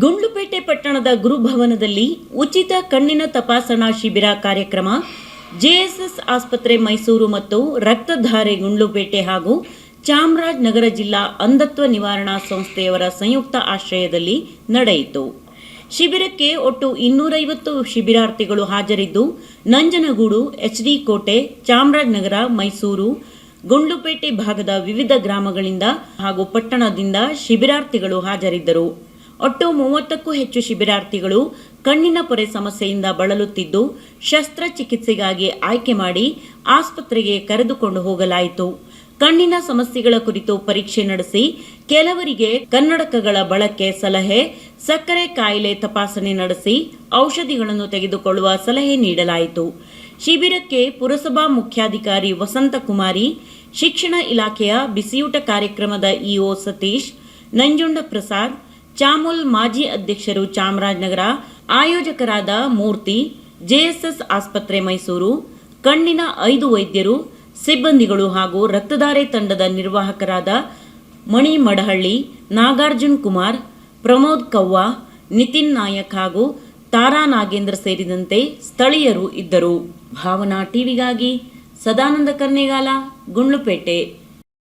ಗುಂಡ್ಲುಪೇಟೆ ಪಟ್ಟಣದ ಗುರುಭವನದಲ್ಲಿ ಉಚಿತ ಕಣ್ಣಿನ ತಪಾಸಣಾ ಶಿಬಿರ ಕಾರ್ಯಕ್ರಮ, ಜೆಎಸ್ಎಸ್ ಆಸ್ಪತ್ರೆ ಮೈಸೂರು ಮತ್ತು ರಕ್ತಧಾರೆ ಗುಂಡ್ಲುಪೇಟೆ ಹಾಗೂ ಚಾಮರಾಜನಗರ ಜಿಲ್ಲಾ ಅಂಧತ್ವ ನಿವಾರಣಾ ಸಂಸ್ಥೆಯವರ ಸಂಯುಕ್ತ ಆಶ್ರಯದಲ್ಲಿ ನಡೆಯಿತು. ಶಿಬಿರಕ್ಕೆ ಒಟ್ಟು ಇನ್ನೂರೈವತ್ತು ಶಿಬಿರಾರ್ಥಿಗಳು ಹಾಜರಿದ್ದು, ನಂಜನಗೂಡು, ಎಚ್ಡಿ ಕೋಟೆ ಚಾಮರಾಜನಗರ ಮೈಸೂರು, ಗುಂಡ್ಲುಪೇಟೆ ಭಾಗದ ವಿವಿಧ ಗ್ರಾಮಗಳಿಂದ ಹಾಗೂ ಪಟ್ಟಣದಿಂದ ಶಿಬಿರಾರ್ಥಿಗಳು ಹಾಜರಿದ್ದರು. ಒಟ್ಟು ಮೂವತ್ತಕ್ಕೂ ಹೆಚ್ಚು ಶಿಬಿರಾರ್ಥಿಗಳು ಕಣ್ಣಿನ ಪೊರೆ ಸಮಸ್ಯೆಯಿಂದ ಬಳಲುತ್ತಿದ್ದು, ಶಸ್ತ್ರಚಿಕಿತ್ಸೆಗಾಗಿ ಆಯ್ಕೆ ಮಾಡಿ ಆಸ್ಪತ್ರೆಗೆ ಕರೆದುಕೊಂಡು ಹೋಗಲಾಯಿತು. ಕಣ್ಣಿನ ಸಮಸ್ಯೆಗಳ ಕುರಿತು ಪರೀಕ್ಷೆ ನಡೆಸಿ ಕೆಲವರಿಗೆ ಕನ್ನಡಕಗಳ ಬಳಕೆ ಸಲಹೆ, ಸಕ್ಕರೆ ಕಾಯಿಲೆ ತಪಾಸಣೆ ನಡೆಸಿ ಔಷಧಿಗಳನ್ನು ತೆಗೆದುಕೊಳ್ಳುವ ಸಲಹೆ ನೀಡಲಾಯಿತು. ಶಿಬಿರಕ್ಕೆ ಪುರಸಭಾ ಮುಖ್ಯಾಧಿಕಾರಿ ವಸಂತಕುಮಾರಿ, ಶಿಕ್ಷಣ ಇಲಾಖೆಯ ಬಿಸಿಯೂಟ ಕಾರ್ಯಕ್ರಮದ ಇಒ ಸತೀಶ್ ನಂಜುಂಡ ಪ್ರಸಾದ್ ಚಾಮುಲ್ ಮಾಜಿ ಅಧ್ಯಕ್ಷರು ಚಾಮರಾಜನಗರ, ಆಯೋಜಕರಾದ ಮೂರ್ತಿ, ಜೆಎಸ್ಎಸ್ ಆಸ್ಪತ್ರೆ ಮೈಸೂರು, ಕಣ್ಣಿನ ಐದು ವೈದ್ಯರು, ಸಿಬ್ಬಂದಿಗಳು ಹಾಗೂ ರಕ್ತದಾರೆ ತಂಡದ ನಿರ್ವಾಹಕರಾದ ಮಣಿ ಮಡಹಳ್ಳಿ, ನಾಗಾರ್ಜುನ್ ಕುಮಾರ್, ಪ್ರಮೋದ್ ಕವ್ವ, ನಿತಿನ್ ನಾಯಕ್ ಹಾಗೂ ತಾರಾ ನಾಗೇಂದ್ರ ಸೇರಿದಂತೆ ಸ್ಥಳೀಯರು ಇದ್ದರು. ಭಾವನಾ ಟಿವಿಗಾಗಿ ಸದಾನಂದ ಕರ್ನೆಗಾಲ ಗುಂಡ್ಲುಪೇಟೆ.